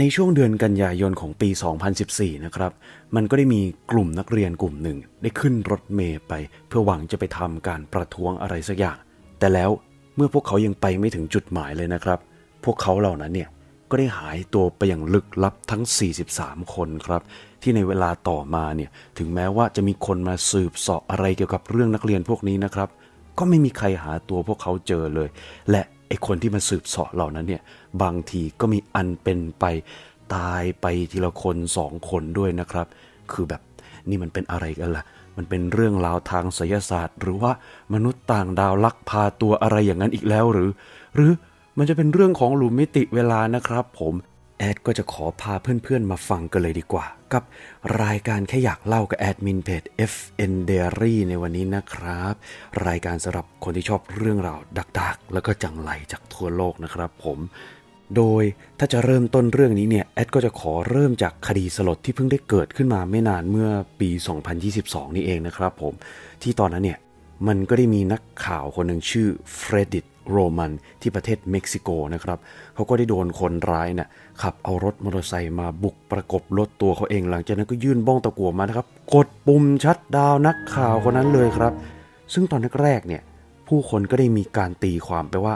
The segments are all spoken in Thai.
ในช่วงเดือนกันยายนของปี 2014 นะครับ มันก็ได้มีกลุ่มนักเรียนกลุ่มหนึ่ง ได้ขึ้นรถเมย์ไป เพื่อหวังจะไปทำการประท้วงอะไรสักอย่าง แต่แล้วเมื่อพวกเขายังไปไม่ถึงจุดหมายเลยนะครับ พวกเขาเหล่านั้นเนี่ยก็ได้หายตัวไปอย่างลึกลับทั้ง 43 คนครับ ที่ในเวลาต่อมาเนี่ยถึงแม้ว่าจะมีคนมาสืบสาะอะไรเกี่ยวกับเรื่องนักเรียนพวกนี้นะครับ ก็ไม่มีใครหาตัวพวกเขาเจอเลย และ ไอคนที่มาสืบเสาะเหล่านั้นเนี่ยบางทีก็มีอันเป็นไปตายไปทีละคนสองคนด้วยนะครับ คือแบบนี่มันเป็นอะไรกันล่ะ มันเป็นเรื่องราวทางไสยศาสตร์ หรือว่ามนุษย์ต่างดาวลักพาตัวอะไรอย่างนั้นอีกแล้วหรือ หรือมันจะเป็นเรื่องของหลุมมิติเวลานะครับ ผม แอดก็จะขอพาเพื่อนๆ มาฟังกันเลยดีกว่า กับรายการแค่อยากเล่ากับแอดมินเพจ FN Diary ในวันนี้นะครับ รายการสำหรับคนที่ชอบเรื่องราวดักๆ แล้วก็จังไรจากทั่วโลกนะครับผมโดยถ้าจะเริ่มต้นเรื่องนี้เนี่ยแอดก็จะขอเริ่มจากคดีสลดที่เพิ่งได้เกิดขึ้นมาไม่นานเมื่อปี 2022 นี่เองนะครับผม ที่ตอนนั้นเนี่ยมันก็ได้มีนักข่าวคนหนึ่งชื่อเฟรดิต โรมันที่ประเทศเม็กซิโกนะครับเขาก็ได้โดนคนร้ายเนี่ยขับเอารถมอเตอร์ไซค์มาบุกประกบรถตัวเขาเอง หลังจากนั้นก็ยื่นบ้องตะกั่วมานะครับ กดปุ่มชัดดาวน์นักข่าวคนนั้นเลยครับ ซึ่งตอนแรกๆเนี่ยผู้คนก็ได้มีการตีความไปว่า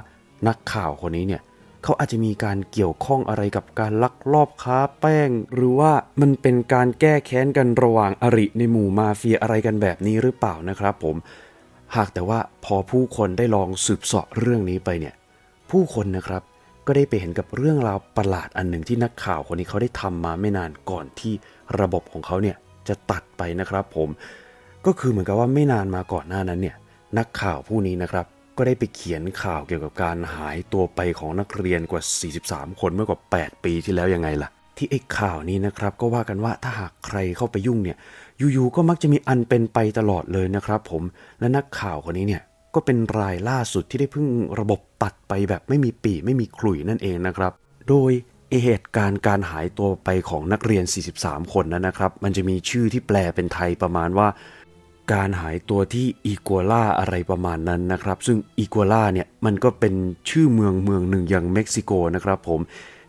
นักข่าวคนนี้เนี่ยเขาอาจจะมีการเกี่ยวข้องอะไรกับการลักลอบค้าแป้ง หรือว่ามันเป็นการแก้แค้นกันระหว่างอริในหมู่มาเฟียอะไรกันแบบนี้หรือเปล่านะครับผม หากแต่ว่าพอผู้คนได้ลองสืบเสาะเรื่องนี้ไปเนี่ย ผู้คนนะครับก็ได้ไปเห็นกับเรื่องราวประหลาดอันหนึ่งที่นักข่าวคนนี้เขาได้ทำมาไม่นานก่อนที่ระบบของเขาเนี่ยจะตัดไปนะครับผม ก็คือเหมือนกับว่าไม่นานมาก่อนหน้านั้นเนี่ยนักข่าวผู้นี้นะครับ ก็ได้ไปเขียนข่าวเกี่ยวกับการหายตัวไปของนักเรียนกว่า 43 คนเมื่อกว่า 8 ปีที่แล้วยังไงล่ะ ที่ไอ้ข่าวนี้นะครับก็ว่ากันว่าถ้าหากใครเข้าไปยุ่งเนี่ย อยู่ๆก็มักจะมีอันเป็นไปตลอดเลยนะครับผมและนักข่าวคนนี้เนี่ยก็เป็นรายล่าสุดที่ได้เพิ่งระบบตัดไปแบบไม่มีปีไม่มีขลุ่ยนั่นเองนะครับ โดยเหตุการณ์การหายตัวไปของนักเรียน 43 คนนั้นนะครับ มันจะมีชื่อที่แปลเป็นไทยประมาณว่า การหายตัวที่อีกัวล่าอะไรประมาณนั้นนะครับ ซึ่งอีกัวล่าเนี่ยมันก็เป็นชื่อเมืองเมืองหนึ่งอย่างเม็กซิโกนะครับผม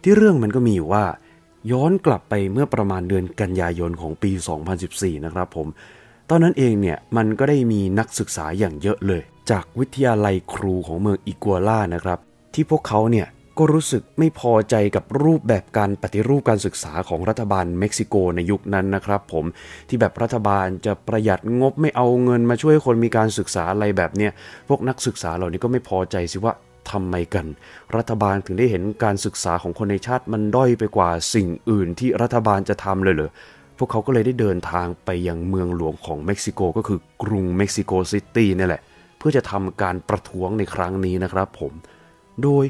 ที่เรื่องมันก็มีอยู่ว่า ย้อนกลับไปเมื่อประมาณเดือนกันยายนของปี 2014 นะครับผม ตอนนั้นเองเนี่ยมันก็ได้มีนักศึกษาอย่างเยอะเลย จากวิทยาลัยครูของเมืองอีกัวล่านะครับ ที่พวกเขาเนี่ยก็รู้สึกไม่พอใจกับรูปแบบการปฏิรูปการศึกษาของรัฐบาลเม็กซิโกในยุคนั้นนะครับผมที่แบบรัฐบาลจะประหยัดงบไม่เอาเงินมาช่วยคนมีการศึกษาอะไรแบบเนี้ยพวกนักศึกษาเหล่านี้ก็ไม่พอใจสิว่า ทำไมกัน รัฐบาลถึงได้เห็นการศึกษาของคนในชาติมันด้อยไปกว่าสิ่งอื่นที่รัฐบาลจะทำเลยเหรอพวกเขาก็เลยได้เดินทางไปยังเมืองหลวงของเม็กซิโกก็คือกรุงเม็กซิโกซิตี้นี่แหละ เพื่อจะทำการประท้วงในครั้งนี้นะครับผม โดย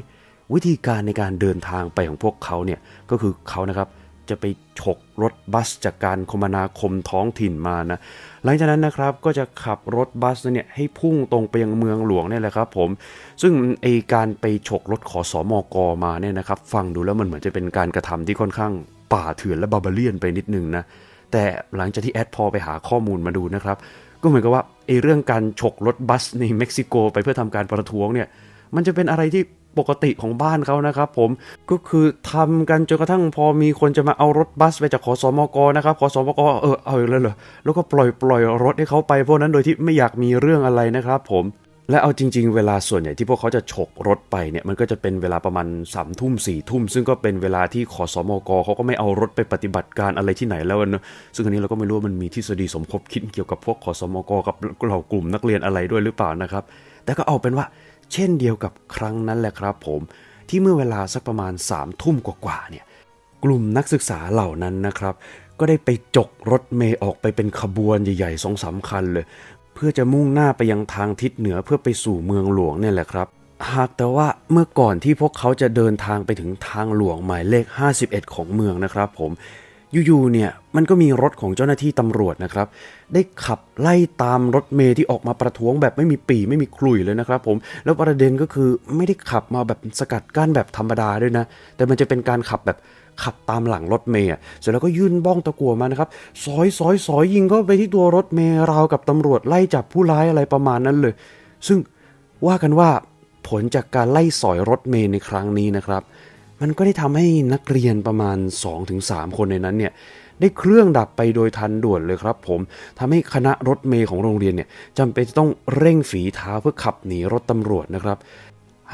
วิธีการในการเดินทางไปของพวกเขาเนี่ยก็คือเขานะครับ จะไปฉกรถบัสจากการคมนาคมท้องถิ่นมานะ หลังจากนั้นนะครับก็จะขับรถบัสเนี่ยให้พุ่งตรงไปยังเมืองหลวงเนี่ยแหละครับผม ซึ่งไอการไปฉกรถขอสอมอกมาเนี่ยนะครับ ฟังดูแล้วมันเหมือนจะเป็นการกระทำที่ค่อนข้างป่าเถื่อนและบาบาเลียนไปนิดนึงนะ แต่หลังจากที่แอดพอไปหาข้อมูลมาดูนะครับ ก็เหมือนกับว่าไอเรื่องการฉกรถบัสในเม็กซิโก ไปเพื่อทำการประท้วงเนี่ย มันจะเป็นอะไรที่ ปกติของบ้านเขานะครับผมก็คือทำกันจนกระทั่งพอมีคนจะมาเอารถบัสไปจากขอสมกนะครับขอสมกเออเอาอีกแล้วเหรอแล้วก็ปล่อยปล่อยรถให้เขาไปพวกนั้นโดยที่ไม่อยากมีเรื่องอะไรนะครับผมและเอาจริง ๆ เวลาส่วนใหญ่ที่พวกเขาจะฉกรถไปเนี่ยมันก็จะเป็นเวลาประมาณสามทุ่มสี่ทุ่ม ซึ่งก็เป็นเวลาที่ขอสมอกเขาก็ไม่เอารถไปปฏิบัติการอะไรที่ไหนแล้วนะซึ่งอันนี้เราก็ไม่รู้ว่ามันมีทฤษฎีสมคบคิดเกี่ยวกับพวกขอสมอกกับเหล่ากลุ่มนักเรียนอะไรด้วยหรือเปล่านะครับ แต่ก็เอาเป็นว่า เช่นเดียวกับครั้งนั้นแหละครับผม ที่เมื่อเวลาสักประมาณ3ามทุ่มกว่าๆเนี่ยกลุ่มนักศึกษาเหล่านั้นนะครับ ก็ได้ไปจกรถเมย์ออกไปเป็นขบวนใหญ่ๆสองสามคันเลย เพื่อจะมุ่งหน้าไปยังทางทิศเหนือเพื่อไปสู่เมืองหลวงเนี่ยแหละครับ หากแต่ว่าเมื่อก่อนที่พวกเขาจะเดินทางไปถึงทางหลวงหมายเลข 51 ของเมืองนะครับ ผม อยู่ๆเนี่ยมันก็มีรถของเจ้าหน้าที่ตำรวจนะครับ ได้ขับไล่ตามรถเมย์ที่ออกมาประท้วงแบบไม่มีปีไม่มีคลุยเลยนะครับ ผมแล้วประเด็นก็คือไม่ได้ขับมาแบบสกัดกั้นแบบธรรมดาด้วยนะ แต่มันจะเป็นการขับแบบขับตามหลังรถเมย์เสร็จแล้วก็ยื่นบ้องตะกั่วมานะครับซอยซอยซอยยิงเข้าไปที่ตัวรถเมย์ราวกับตำรวจไล่จับผู้ร้ายอะไรประมาณนั้นเลย ซึ่งว่ากันว่าผลจากการไล่สอยรถเมย์ในครั้งนี้นะครับ มันก็ได้ทำให้นักเรียนประมาณ 2-3 คนในนั้นเนี่ยได้เครื่องดับไปโดยทันด่วนเลยครับผมทำให้คณะรถเมย์ของโรงเรียนเนี่ยจำเป็นจะต้องเร่งฝีเท้าเพื่อขับหนีรถตำรวจนะครับ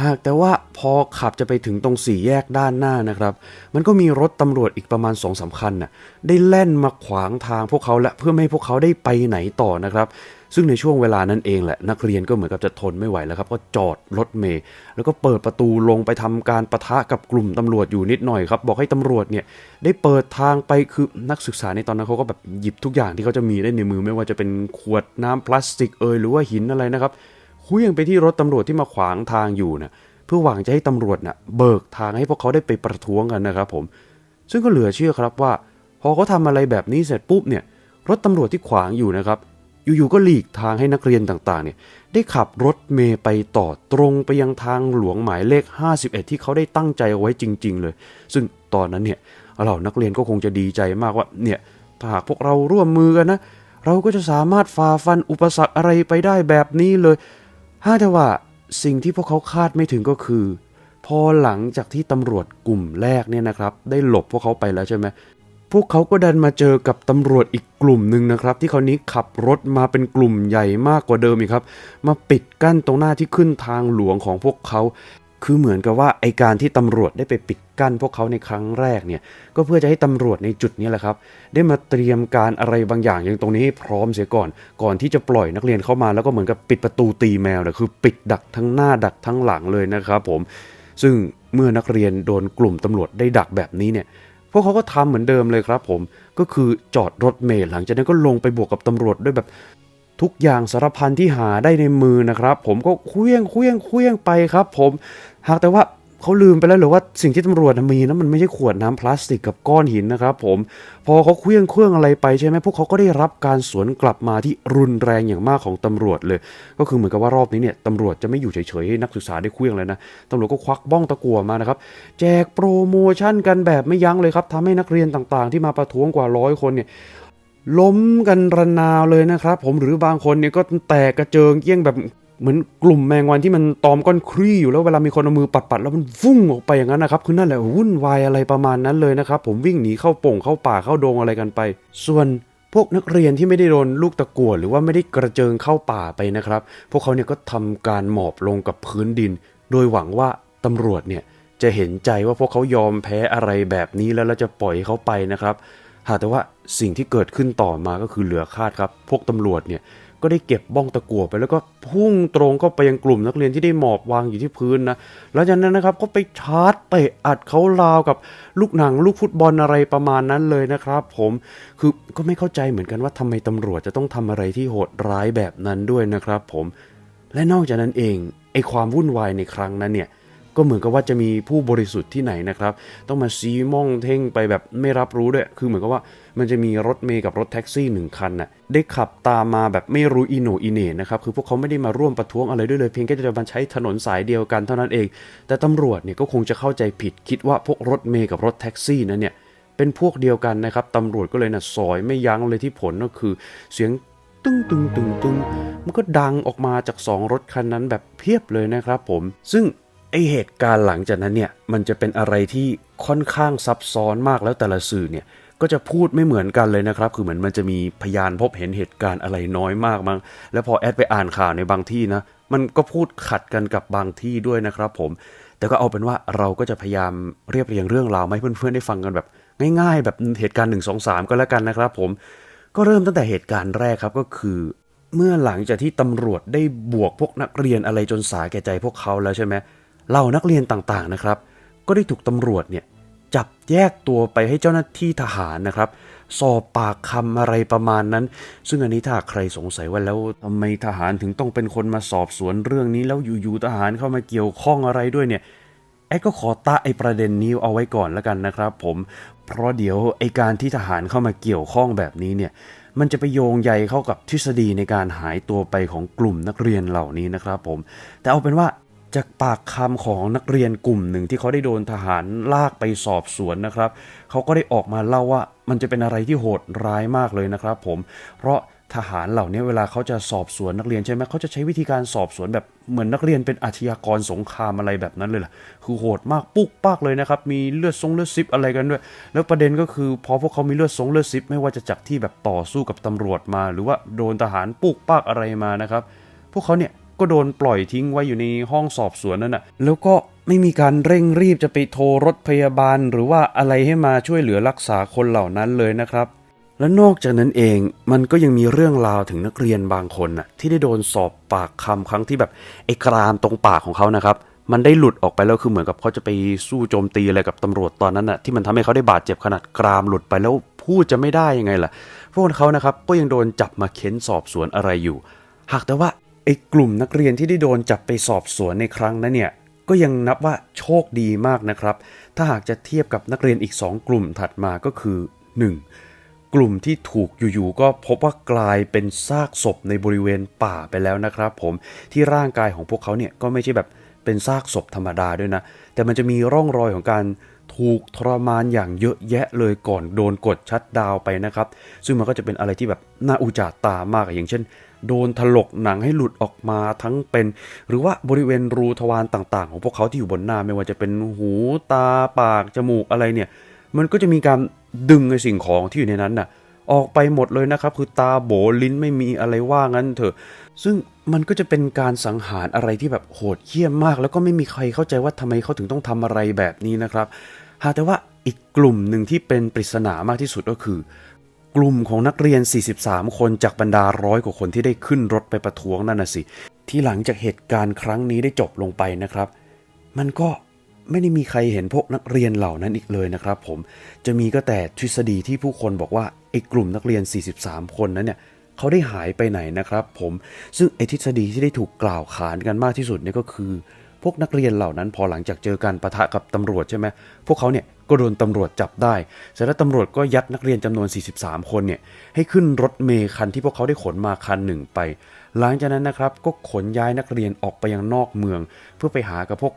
หากแต่ว่าพอขับจะไปถึงตรงสี่แยกด้านหน้านะครับ มันก็มีรถตำรวจอีกประมาณ2องสาคัญน่ะได้แล่นมาขวางทางพวกเขาและเพื่อไม่ให้พวกเขาได้ไปไหนต่อนะครับ ซึ่งในช่วงเวลานั้นเองแหละนักเรียนก็เหมือนกับจะทนไม่ไหวแล้วครับ ก็จอดรถเมล์แล้วก็เปิดประตูลงไปทำการประทะกับกลุ่มตำรวจอยู่นิดหน่อยครับ บอกให้ตำรวจเนี่ยได้เปิดทางไปคือนักศึกษาในตอนนั้นเขาก็แบบหยิบทุกอย่างที่เขาจะมีได้ในมือไม่ว่าจะเป็นขวดน้ำพลาสติกเอยหรือว่าหินอะไรนะครับคลื่องไปที่รถตำรวจที่มาขวางทางอยู่นะเพื่อหวังจะให้ตำรวจน่ะเบิกทางให้พวกเขาได้ไปประท้วงกันนะครับผม ซึ่งก็เหลือเชื่อครับว่า พอเขาทำอะไรแบบนี้เสร็จปุ๊บเนี่ยรถตำรวจที่ขวางอยู่นะครับ อยู่ๆก็หลีกทางให้นักเรียนต่างๆเนี่ยได้ขับรถเมย์ไปต่อตรงไปยังทางหลวงหมายเลข 51 ที่เขาได้ตั้งใจเอาไว้จริง ๆ เลย ซึ่งตอนนั้นเนี่ยเรานักเรียนก็คงจะดีใจมากว่าเนี่ยถ้าหากพวกเราร่วมมือกันนะ เราก็จะสามารถฝ่าฟันอุปสรรคอะไรไปได้แบบนี้เลยห้าแต่ว่าสิ่งที่พวกเขาคาดไม่ถึงก็คือ พอหลังจากที่ตำรวจกลุ่มแรกเนี่ยนะครับ ได้หลบพวกเขาไปแล้วใช่ไหม พวกเขาก็ดันมาเจอกับตำรวจอีกกลุ่มหนึ่งนะครับ ที่คราวนี้ขับรถมาเป็นกลุ่มใหญ่มากกว่าเดิมอีกครับ มาปิดกั้นตรงหน้าที่ขึ้นทางหลวงของพวกเขาคือเหมือนกับว่าไอการที่ตำรวจได้ไปปิดกั้นพวกเขาในครั้งแรกเนี่ยก็เพื่อจะให้ตำรวจในจุดนี้แหละครับ ได้มาเตรียมการอะไรบางอย่างอย่างตรงนี้พร้อมเสียก่อน ก่อนที่จะปล่อยนักเรียนเข้ามาแล้วก็เหมือนกับปิดประตูตีแมวเลยคือปิดดักทั้งหน้าดักทั้งหลังเลยนะครับผม ซึ่งเมื่อนักเรียนโดนกลุ่มตำรวจได้ดักแบบนี้เนี่ย พวกเขาก็ทำเหมือนเดิมเลยครับผม ก็คือจอดรถเมล์หลังจากนั้นก็ลงไปบวกกับตำรวจด้วยแบบทุกอย่างสารพันที่หาได้ในมือนะครับ ผมก็เคลี้ยงเคลี้ยงเคลี้ยงไปครับ ผม หากแต่ว่า เขาลืมไปแล้วหรือว่าสิ่งที่ตำรวจมีนะมันไม่ใช่ขวดน้ำพลาสติกกับก้อนหินนะครับผมพอเขาเคลี้ยงเครื่องอะไรไปใช่ไหมพวกเขาก็ได้รับการสวนกลับมาที่รุนแรงอย่างมากของตำรวจเลย ก็คือเหมือนกับว่ารอบนี้เนี่ยตำรวจจะไม่อยู่เฉยๆให้นักศึกษาได้เคลี้ยงเลยนะตำรวจก็ควักบ้องตะกั่วมานะครับแจกโปรโมชั่นกันแบบไม่ยั้งเลยครับทำให้นักเรียนต่างๆ ที่มาประท้วงกว่าร้อยคนเนี่ยล้มกันระนาวเลยนะครับผมหรือบางคนเนี่ยก็แตกกระเจิงเกี้ยงแบบ เหมือนกลุ่มแมงวันที่มันตอมก้อนครีอยู่แล้วเวลามีคนเอามือปัดๆแล้วมันฟุ้งออกไปอย่างนั้นนะครับคือนั่นแหละวุ่นวายอะไรประมาณนั้นเลยนะครับ ผมวิ่งหนีเข้าป่งเข้าป่าเข้าดงอะไรกันไป ส่วนพวกนักเรียนที่ไม่ได้โดนลูกตะกั่วหรือว่าไม่ได้กระเจิงเข้าป่าไปนะครับ พวกเขาเนี่ยก็ทำการหมอบลงกับพื้นดิน โดยหวังว่าตำรวจเนี่ยจะเห็นใจว่าพวกเขายอมแพ้อะไรแบบนี้แล้วเราจะปล่อยเขาไปนะครับหากแต่ว่าสิ่งที่เกิดขึ้นต่อมาก็คือเหลือคาดครับ พวกตำรวจเนี่ย ก็ได้เก็บบ้องตะกั่วไปแล้วก็พุ่งตรงเข้าไปยังกลุ่มนักเรียนที่ได้หมอบวางอยู่ที่พื้นนะแล้วจากนั้นนะครับก็ไปชาร์จเตะอัดเขาราวกับลูกหนังลูกฟุตบอลอะไรประมาณนั้นเลยนะครับ ผมคือก็ไม่เข้าใจเหมือนกันว่าทำไมตำรวจจะต้องทำอะไรที่โหดร้ายแบบนั้นด้วยนะครับ ผม และนอกจากนั้นเองไอความวุ่นวายในครั้งนั้นเนี่ย ก็เหมือนกับว่าจะมีผู้บริสุทธิ์ที่ไหนนะครับ ต้องมาซีม่องเท่งไปแบบไม่รับรู้ด้วย คือเหมือนกับว่ามันจะมีรถเมย์กับรถแท็กซี่หนึ่งคันน่ะได้ขับตามมาแบบไม่รู้อีโนอีเน่นะครับคือพวกเขาไม่ได้มาร่วมประท้วงอะไรด้วยเลยเพียงแค่จะมาใช้ถนนสายเดียวกันเท่านั้นเอง แต่ตำรวจเนี่ยก็คงจะเข้าใจผิดคิดว่าพวกรถเมย์กับรถแท็กซี่นั้นเนี่ยเป็นพวกเดียวกันนะครับตำรวจก็เลยน่ะซอยไม่ยั้งเลยที่ผลก็คือ เสียงตึ้งตึงตึงตึงมันก็ดังออกมาจากสองรถคันนั้นแบบเพียบเลยนะครับผม ซึ่ง ไอเหตุการณ์หลังจากนั้นเนี่ยมันจะเป็นอะไรที่ค่อนข้างซับซ้อนมากแล้วแต่ละสื่อเนี่ยก็จะพูดไม่เหมือนกันเลยนะครับ คือเหมือนมันจะมีพยานพบเห็นเหตุการณ์อะไรน้อยมากมั้ง แล้วพอแอดไปอ่านข่าวในบางที่นะ มันก็พูดขัดกันกับบางที่ด้วยนะครับผม แต่ก็เอาเป็นว่าเราก็จะพยายามเรียบเรียงเรื่องราวมาให้เพื่อนๆได้ฟังกันแบบ ง่าย ๆ แบบเหตุการณ์1 2 3 ก็แล้วกันนะครับผม ก็เริ่มตั้งแต่เหตุการณ์แรกครับก็คือ เมื่อหลังจากที่ตำรวจได้บวกพวกนักเรียนอะไรจนสาแก่ใจพวกเขาแล้วใช่ไหมเเหล่านักเรียนต่างๆนะครับ ก็ได้ถูกตำรวจเนี่ยจับแยกตัวไปให้เจ้าหน้าที่ทหารนะครับ สอบปากคำอะไรประมาณนั้น ซึ่งอันนี้ถ้าใครสงสัยว่าแล้วทำไมทหารถึงต้องเป็นคนมาสอบสวนเรื่องนี้ แล้วอยู่ๆทหารเข้ามาเกี่ยวข้องอะไรด้วยเนี่ยแอดก็ขอตะไอประเด็นนี้เอาไว้ก่อนแล้วกันนะครับผม เพราะเดี๋ยวไอการที่ทหารเข้ามาเกี่ยวข้องแบบนี้เนี่ย มันจะไปโยงใยเข้ากับทฤษฎีในการหายตัวไปของกลุ่มนักเรียนเหล่านี้นะครับผม แต่เอาเป็นว่า จากปากคำของนักเรียนกลุ่มหนึ่งที่เขาได้โดนทหารลากไปสอบสวนนะครับเขาก็ได้ออกมาเล่าว่ามันจะเป็นอะไรที่โหดร้ายมากเลยนะครับ ผม เพราะทหารเหล่านี้เวลาเขาจะสอบสวนนักเรียนใช่ไหมเขาจะใช้วิธีการสอบสวนแบบเหมือนนักเรียนเป็นอาชญากรสงครามอะไรแบบนั้นเลยล่ะคือโหดมากปุ๊กปากเลยนะครับ มีเลือดทรงเลือดซิปอะไรกันด้วย แล้วประเด็นก็คือพอพวกเขามีเลือดทรงเลือดซิปไม่ว่าจะจากที่แบบต่อสู้กับตำรวจมา หรือว่าโดนทหารปุ๊กปากอะไรมานะครับ พวกเขาเนี่ย ก็โดนปล่อยทิ้งไว้อยู่ในห้องสอบสวนนั่นน่ะ แล้วก็ไม่มีการเร่งรีบจะไปโทรรถพยาบาล หรือว่าอะไรให้มาช่วยเหลือรักษาคนเหล่านั้นเลยนะครับ และนอกจากนั้นเองมันก็ยังมีเรื่องราวถึงนักเรียนบางคนน่ะที่ได้โดนสอบปากคำครั้งที่แบบไอ้กรามตรงปากของเขานะครับมันได้หลุดออกไปแล้วคือเหมือนกับเขาจะไปสู้โจมตีอะไรกับตำรวจตอนนั้นน่ะที่มันทำให้เขาได้บาดเจ็บขนาดกรามหลุดไปแล้วพูดจะไม่ได้ยังไงล่ะ พวกเขานะครับก็ยังโดนจับมาเค้นสอบสวนอะไรอยู่ หากแต่ว่า กลุ่มนักเรียนที่ได้โดนจับไปสอบสวนในครั้งนั้นเนี่ยก็ยังนับว่าโชคดีมากนะครับ ถ้าหากจะเทียบกับนักเรียนอีก 2 กลุ่มถัดมาก็คือ 1. กลุ่มที่ถูกอยู่ๆก็พบว่ากลายเป็นซากศพในบริเวณป่าไปแล้วนะครับผมที่ร่างกายของพวกเขาเนี่ยก็ไม่ใช่แบบเป็นซากศพธรรมดาด้วยนะ แต่มันจะมีร่องรอยของการถูกทรมานอย่างเยอะแยะเลยก่อนโดนกดชัดดาวไปนะครับ ซึ่งมันก็จะเป็นอะไรที่แบบน่าอุจาตามากอย่างเช่น โดนถลกหนังให้หลุดออกมาทั้งเป็น หรือว่าบริเวณรูทวารต่าง ๆ ของพวกเขาที่อยู่บนหน้าไม่ว่าจะเป็นหูตาปากจมูกอะไรเนี่ย มันก็จะมีการดึงไอ้สิ่งของที่อยู่ในนั้นน่ะ ออกไปหมดเลยนะครับ คือตาโบลิ้นไม่มีอะไรว่างั้นเถอะ ซึ่งมันก็จะเป็นการสังหารอะไรที่แบบโหดเหี้ยมมาก แล้วก็ไม่มีใครเข้าใจว่าทำไมเขาถึงต้องทำอะไรแบบนี้นะครับหากแต่ว่าอีกกลุ่มหนึ่งที่เป็นปริศนามากที่สุดก็คือ กลุ่มของนักเรียน 43 คนจากบรรดาร้อยกว่าคนที่ได้ขึ้นรถไปประท้วงนั่นน่ะสิ ที่หลังจากเหตุการณ์ครั้งนี้ได้จบลงไปนะครับ มันก็ไม่ได้มีใครเห็นพวกนักเรียนเหล่านั้นอีกเลยนะครับ ผมจะมีก็แต่ทฤษฎีที่ผู้คนบอกว่าไอ้กลุ่มนักเรียน 43 คนนั้นเนี่ยเขาได้หายไปไหนนะครับ ผมซึ่งไอ้ทฤษฎีที่ได้ถูกกล่าวขานกันมากที่สุดเนี่ยก็คือ พวกนักเรียนเหล่านั้นพอหลังจากเจอการประทะกับตำรวจใช่ไหมพวกเขาเนี่ยก็โดนตำรวจจับได้เสร็จแล้วตำรวจก็ยัดนักเรียนจำนวน 43 คนเนี่ยให้ขึ้นรถเมล์คันที่พวกเขาได้ขนมาคันหนึ่งไป หลังจากนั้นนะครับก็ขนย้ายนักเรียนออกไปยังนอกเมือง เพื่อไปหากับพวก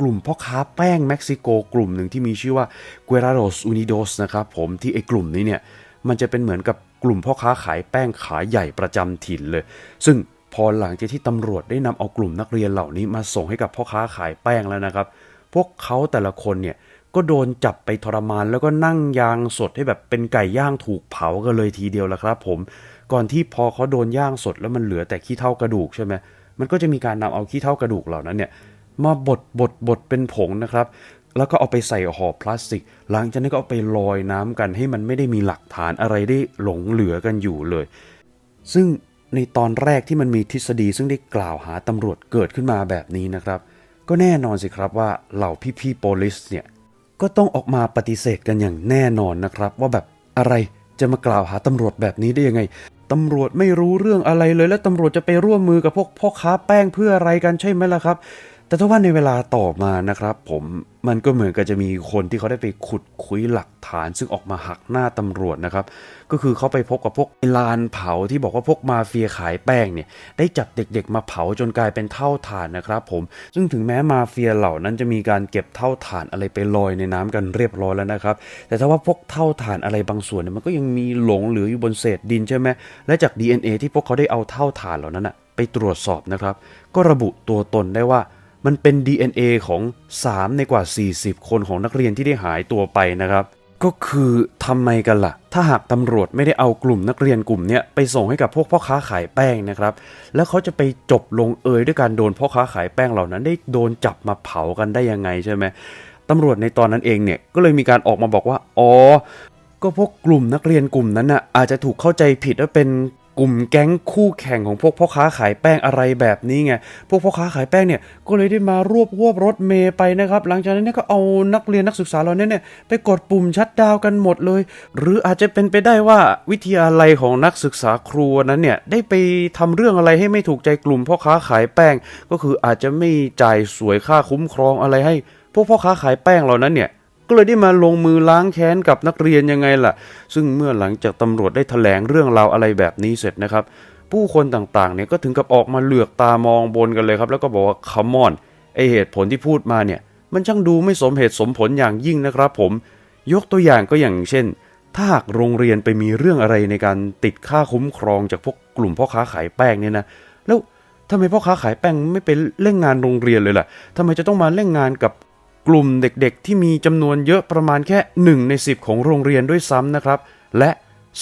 กลุ่มพ่อค้าแป้งเม็กซิโกกลุ่มหนึ่งที่มีชื่อว่า Guerreros Unidos นะครับผมที่ไอ้กลุ่มนี้เนี่ยมันจะเป็นเหมือนกับกลุ่มพ่อค้าขายแป้งขายใหญ่ประจำถิ่นเลย ซึ่ง พอหลังจากที่ตำรวจได้นำเอากลุ่มนักเรียนเหล่านี้มาส่งให้กับพ่อค้าขายแป้งแล้วนะครับ พวกเขาแต่ละคนเนี่ยก็โดนจับไปทรมานแล้วก็นั่งยางสดให้แบบเป็นไก่ย่างถูกเผากันเลยทีเดียวละครับ ผม ก่อนที่พอเขาโดนย่างสดแล้วมันเหลือแต่ขี้เท่ากระดูกใช่ไหมมันก็จะมีการนำเอาขี้เท่ากระดูกเหล่านั้นเนี่ยมาบดบดบดเป็นผงนะครับ แล้วก็เอาไปใส่ห่อพลาสติก หลังจากนั้นก็เอาไปลอยน้ำกันให้มันไม่ได้มีหลักฐานอะไรได้หลงเหลือกันอยู่เลย ซึ่ง ในตอนแรกที่มันมีทฤษฎีซึ่งได้กล่าวหาตำรวจเกิดขึ้นมาแบบนี้นะครับ ก็แน่นอนสิครับว่าเหล่าพี่ๆโปลิสเนี่ยก็ต้องออกมาปฏิเสธกันอย่างแน่นอนนะครับ ว่าแบบอะไรจะมากล่าวหาตำรวจแบบนี้ได้ยังไงตำรวจไม่รู้เรื่องอะไรเลย แล้วตำรวจจะไปร่วมมือกับพวกพ่อค้าแป้งเพื่ออะไรกันใช่ไหมล่ะครับ แต่ถ้าว่าในเวลาต่อมานะครับ ผมมันก็เหมือนกับจะมีคนที่เขาได้ไปขุดคุยหลักฐาน ซึ่งออกมาหักหน้าตำรวจนะครับ ก็คือเขาไปพบกับพวกลานเผาที่บอกว่าพวกมาเฟียขายแป้งเนี่ย ได้จับเด็กๆมาเผาจนกลายเป็นเท่าฐานนะครับ ผมซึ่งถึงแม้มาเฟียเหล่านั้นจะมีการเก็บเท่าฐานอะไรไปลอยในน้ำกันเรียบร้อยแล้วนะครับ แต่ถ้าว่าพวกเท่าฐานอะไรบางส่วนเนี่ยมันก็ยังมีหลงเหลืออยู่บนเศษดินใช่ไหมและจาก DNA ที่พวกเขาได้เอาเท่าฐานเหล่านั้นอะไปตรวจสอบนะครับ ก็ระบุตัวตนได้ว่า มันเป็น DNA ของ 3 ในกว่า 40 คนของนักเรียนที่ได้หายตัวไปนะครับ ก็คือทำไมกันล่ะ ถ้าหากตำรวจไม่ได้เอากลุ่มนักเรียนกลุ่มนี้ไปส่งให้กับพวกพ่อค้าขายแป้งนะครับ แล้วเขาจะไปจบลงเอยด้วยการโดนพ่อค้าขายแป้งเหล่านั้นได้โดนจับมาเผากันได้ยังไงใช่ไหมตำรวจในตอนนั้นเองเนี่ยก็เลยมีการออกมาบอกว่า อ๋อ ก็พวกกลุ่มนักเรียนกลุ่มนั้นน่ะอาจจะถูกเข้าใจผิดว่าเป็น กลุ่มแก๊งคู่แข่งของพวกพ่อค้าขายแป้งอะไรแบบนี้ไง พวกพ่อค้าขายแป้งเนี่ยก็เลยได้มารวบรวบรถเมย์ไปนะครับ หลังจากนั้นเนี่ยก็เอานักเรียนนักศึกษาเราเนี่ยเนี่ยไปกดปุ่มชัดดาวกันหมดเลย หรืออาจจะเป็นไปได้ว่าวิทยาลัยของนักศึกษาครูนั้นเนี่ยได้ไปทำเรื่องอะไรให้ไม่ถูกใจกลุ่มพ่อค้าขายแป้ง ก็คืออาจจะไม่จ่ายสวยค่าคุ้มครองอะไรให้ พวกพ่อค้าขายแป้งเหล่านั้นเนี่ย ก็เลยได้มาลงมือล้างแค้นกับนักเรียนยังไงล่ะ ซึ่งเมื่อหลังจากตำรวจได้แถลงเรื่องราวอะไรแบบนี้เสร็จนะครับ ผู้คนต่างๆเนี่ยก็ถึงกับออกมาเหลือกตามองบนกันเลยครับ แล้วก็บอกว่าคัมอนไอเหตุผลที่พูดมาเนี่ย มันช่างดูไม่สมเหตุสมผลอย่างยิ่งนะครับผม ยกตัวอย่างก็อย่างเช่น ถ้าหากโรงเรียนไปมีเรื่องอะไรในการติดค่าคุ้มครองจากพวกกลุ่มพ่อค้าขายแป้งเนี่ยนะแล้วทำไมพ่อค้าขายแป้งไม่ไปเล่นงานโรงเรียนเลยล่ะทำไมจะต้องมาเล่นงานกับ กลุ่มเด็กๆ ที่มีจำนวนเยอะประมาณแค่ 1 ใน 10 ของโรงเรียนด้วยซ้ำนะครับ และ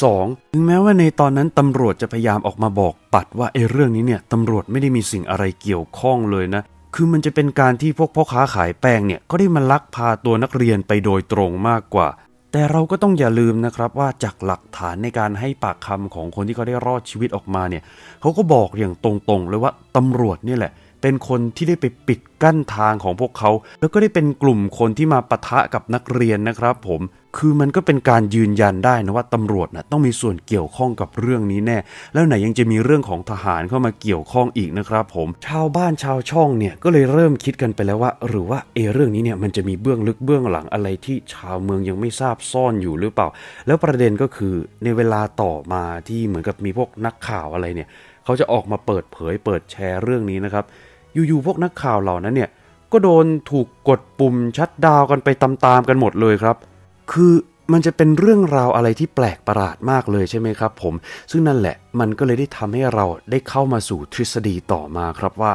2. ถึงแม้ว่าในตอนนั้นตำรวจจะพยายามออกมาบอกปัดว่าไอ้เรื่องนี้เนี่ยตำรวจไม่ได้มีสิ่งอะไรเกี่ยวข้องเลยนะ คือมันจะเป็นการที่พวกพ่อค้าขายแป้งเนี่ยก็ได้มาลักพาตัวนักเรียนไปโดยตรงมากกว่า แต่เราก็ต้องอย่าลืมนะครับว่าจากหลักฐานในการให้ปากคำของคนที่เขาได้รอดชีวิตออกมาเนี่ยเขาก็บอกอย่างตรงๆเลยว่าตำรวจนี่แหละ เป็นคนที่ได้ไปปิดกั้นทางของพวกเขา แล้วก็ได้เป็นกลุ่มคนที่มาปะทะกับนักเรียนนะครับผมคือมันก็เป็นการยืนยันได้นะว่าตำรวจนะต้องมีส่วนเกี่ยวข้องกับเรื่องนี้แน่ แล้วไหนยังจะมีเรื่องของทหารเข้ามาเกี่ยวข้องอีกนะครับผมชาวบ้านชาวช่องเนี่ยก็เลยเริ่มคิดกันไปแล้วว่า หรือว่าเอเรื่องนี้เนี่ยมันจะมีเบื้องลึกเบื้องหลังอะไรที่ชาวเมืองยังไม่ทราบซ่อนอยู่หรือเปล่า แล้วประเด็นก็คือในเวลาต่อมาที่เหมือนกับมีพวกนักข่าวอะไรเนี่ยเขาจะออกมาเปิดเผยเปิดแชร์เรื่องนี้นะครับ อยู่ๆพวกนักข่าวเหล่านั้นเนี่ยก็โดนถูกกดปุ่มชัดดาวกันไปตามๆกันหมดเลยครับ คือมันจะเป็นเรื่องราวอะไรที่แปลกประหลาดมากเลยใช่ไหมครับ ผม ซึ่งนั่นแหละมันก็เลยได้ทำให้เราได้เข้ามาสู่ทฤษฎีต่อมาครับว่า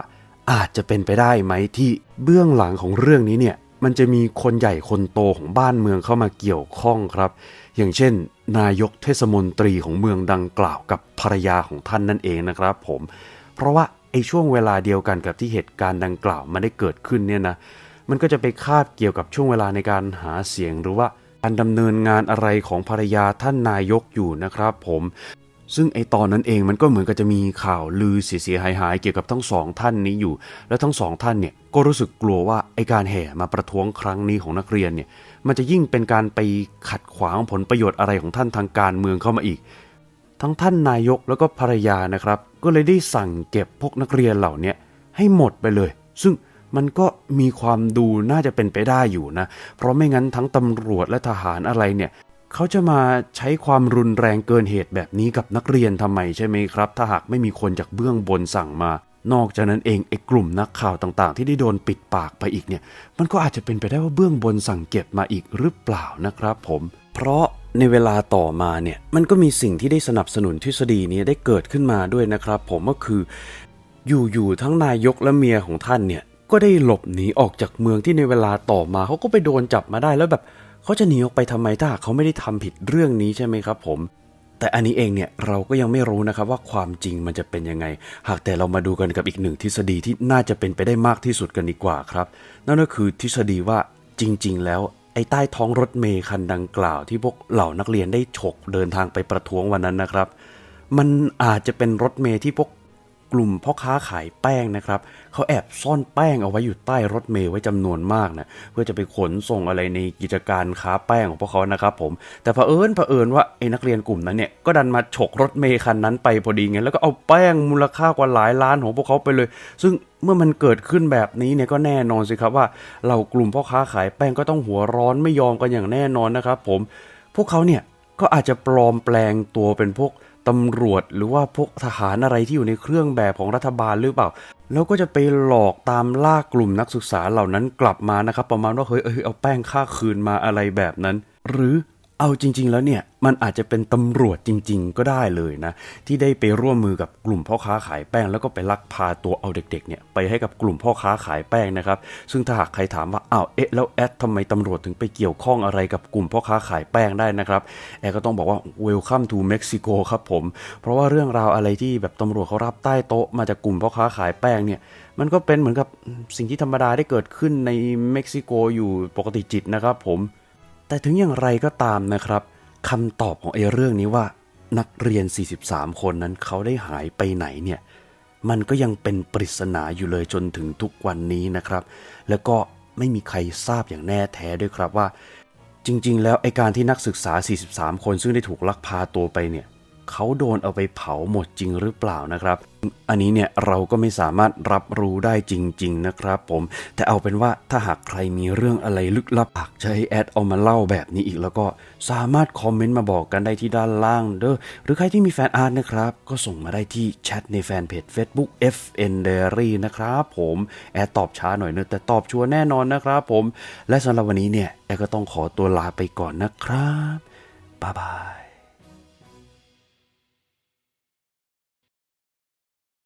อาจจะเป็นไปได้ไหมที่เบื้องหลังของเรื่องนี้เนี่ยมันจะมีคนใหญ่คนโตของบ้านเมืองเข้ามาเกี่ยวข้องครับ อย่างเช่น นายกเทศมนตรีของเมืองดังกล่าวกับภรรยาของท่านนั่นเองนะครับ ผม เพราะว่า ไอช่วงเวลาเดียวกันกับที่เหตุการณ์ดังกล่าวมันได้เกิดขึ้นเนี่ยนะมันก็จะไปคาบเกี่ยวกับช่วงเวลาในการหาเสียงหรือว่าการดำเนินงานอะไรของภรรยาท่านนายกอยู่นะครับผมซึ่งไอตอนนั้นเองมันก็เหมือนกับจะมีข่าวลือเสียหายหายเกี่ยวกับทั้งสองท่านนี้อยู่ แล้วทั้งสองท่านเนี่ยก็รู้สึกกลัวว่าไอการแห่มาประท้วงครั้งนี้ของนักเรียนเนี่ยมันจะยิ่งเป็นการไปขัดขวางผลประโยชน์อะไรของท่านทางการเมืองเข้ามาอีก ทั้งท่านนายกแล้วก็ภรรยานะครับ ก็เลยได้สั่งเก็บพวกนักเรียนเหล่านี้ให้หมดไปเลย ซึ่งมันก็มีความดูน่าจะเป็นไปได้อยู่นะ เพราะไม่งั้นทั้งตำรวจและทหารอะไรเนี่ยเขาจะมาใช้ความรุนแรงเกินเหตุแบบนี้กับนักเรียนทำไมใช่ไหมครับ ถ้าหากไม่มีคนจากเบื้องบนสั่งมา นอกจากนั้นเองไอ้กลุ่มนักข่าวต่างๆ ที่ได้โดนปิดปากไปอีกเนี่ย มันก็อาจจะเป็นไปได้ว่าเบื้องบนสั่งเก็บมาอีกหรือเปล่านะครับ ผม เพราะ ในเวลาต่อมาเนี่ยมันก็มีสิ่งที่ได้สนับสนุนทฤษฎีนี้ได้เกิดขึ้นมาด้วยนะครับ ผมก็คืออยู่ๆทั้งนายกและเมียของท่านเนี่ยก็ได้หลบหนีออกจากเมืองที่ในเวลาต่อมาเขาก็ไปโดนจับมาได้แล้วแบบเขาจะหนีออกไปทำไมถ้าเขาไม่ได้ทำผิดเรื่องนี้ใช่ไหมครับ ผม แต่อันนี้เองเนี่ยเราก็ยังไม่รู้นะครับว่าความจริงมันจะเป็นยังไง หากแต่เรามาดูกันกับอีกหนึ่งทฤษฎีที่น่าจะเป็นไปได้มากที่สุดกันดีกว่าครับ นั่นก็คือทฤษฎีว่าจริง ๆ แล้ว ไอ้ใต้ท้องรถเมย์คันดังกล่าวที่พวกเหล่านักเรียนได้ฉกเดินทางไปประท้วงวันนั้นนะครับ มันอาจจะเป็นรถเมย์ที่พวก กลุ่มพ่อค้าขายแป้งนะครับเขาแอบซ่อนแป้งเอาไว้อยู่ใต้รถเมล์ไว้จำนวนมากนะเพื่อจะไปขนส่งอะไรในกิจการค้าแป้งของพวกเขานะครับผมแต่เผอิญเผอิญว่าไอ้นักเรียนกลุ่มนั้นเนี่ยก็ดันมาฉกรถเมล์คันนั้นไปพอดีไงแล้วก็เอาแป้งมูลค่ากว่าหลายล้านของพวกเขาไปเลย ซึ่งเมื่อมันเกิดขึ้นแบบนี้เนี่ยก็แน่นอนสิครับว่าเหล่ากลุ่มพ่อค้าขายแป้งก็ต้องหัวร้อนไม่ยอมกันอย่างแน่นอนนะครับผมพวกเขาเนี่ยก็อาจจะปลอมแปลงตัวเป็นพวก ตำรวจหรือว่าพวกทหารอะไรที่อยู่ในเครื่องแบบของรัฐบาลหรือเปล่า แล้วก็จะไปหลอกตามล่ากลุ่มนักศึกษาเหล่านั้นกลับมานะครับ ประมาณว่าเฮ้ยเออเอาแป้งค่าคืนมาอะไรแบบนั้น หรือ เอาจริง ๆ แล้วเนี่ยมันอาจจะเป็นตำรวจจริง ๆ ก็ได้เลยนะ ที่ได้ไปร่วมมือกับกลุ่มพ่อค้าขายแป้ง แล้วก็ไปลักพาตัวเอาเด็กๆเนี่ยไปให้กับกลุ่มพ่อค้าขายแป้งนะครับ ซึ่งถ้าหากใครถามว่าอ้าวเอ๊ะแล้วแอดทำไมตำรวจถึงไปเกี่ยวข้องอะไรกับกลุ่มพ่อค้าขายแป้งได้นะครับแอดก็ต้องบอกว่า welcome to Mexico ครับผม เพราะว่าเรื่องราวอะไรที่แบบตำรวจเขารับใต้โต๊ะมาจากกลุ่มพ่อค้าขายแป้งเนี่ยมันก็เป็นเหมือนกับสิ่งที่ธรรมดาได้เกิดขึ้นในเม็กซิโกอยู่ปกติจิตนะครับผม แต่ถึงอย่างไรก็ตามนะครับคำตอบของไอ้เรื่องนี้ว่า นักเรียน 43 คนนั้นเขาได้หายไปไหนเนี่ยมันก็ยังเป็นปริศนาอยู่เลยจนถึงทุกวันนี้นะครับ แล้วก็ไม่มีใครทราบอย่างแน่แท้ด้วยครับว่า จริง ๆ แล้วไอการที่นักศึกษา 43 คนซึ่งได้ถูกลักพาตัวไปเนี่ย เขาโดนเอาไปเผาหมดจริงหรือเปล่านะครับ อันนี้เนี่ยเราก็ไม่สามารถรับรู้ได้จริง ๆ นะครับ ผม แต่เอาเป็นว่าถ้าหากใครมีเรื่องอะไรลึกลับอยากจะให้แอดเอามาเล่าแบบนี้อีกแล้วก็สามารถคอมเมนต์มาบอกกันได้ที่ด้านล่างเด้อหรือใครที่มีแฟนอาร์ตนะครับ ก็ส่งมาได้ที่แชทในแฟนเพจ Facebook FN Diary นะครับผมแอดตอบช้าหน่อยเนอะแต่ตอบชัวร์แน่นอนนะครับผม และสำหรับวันนี้เนี่ยแอดก็ต้องขอตัวลาไปก่อนนะครับบ๊ายบาย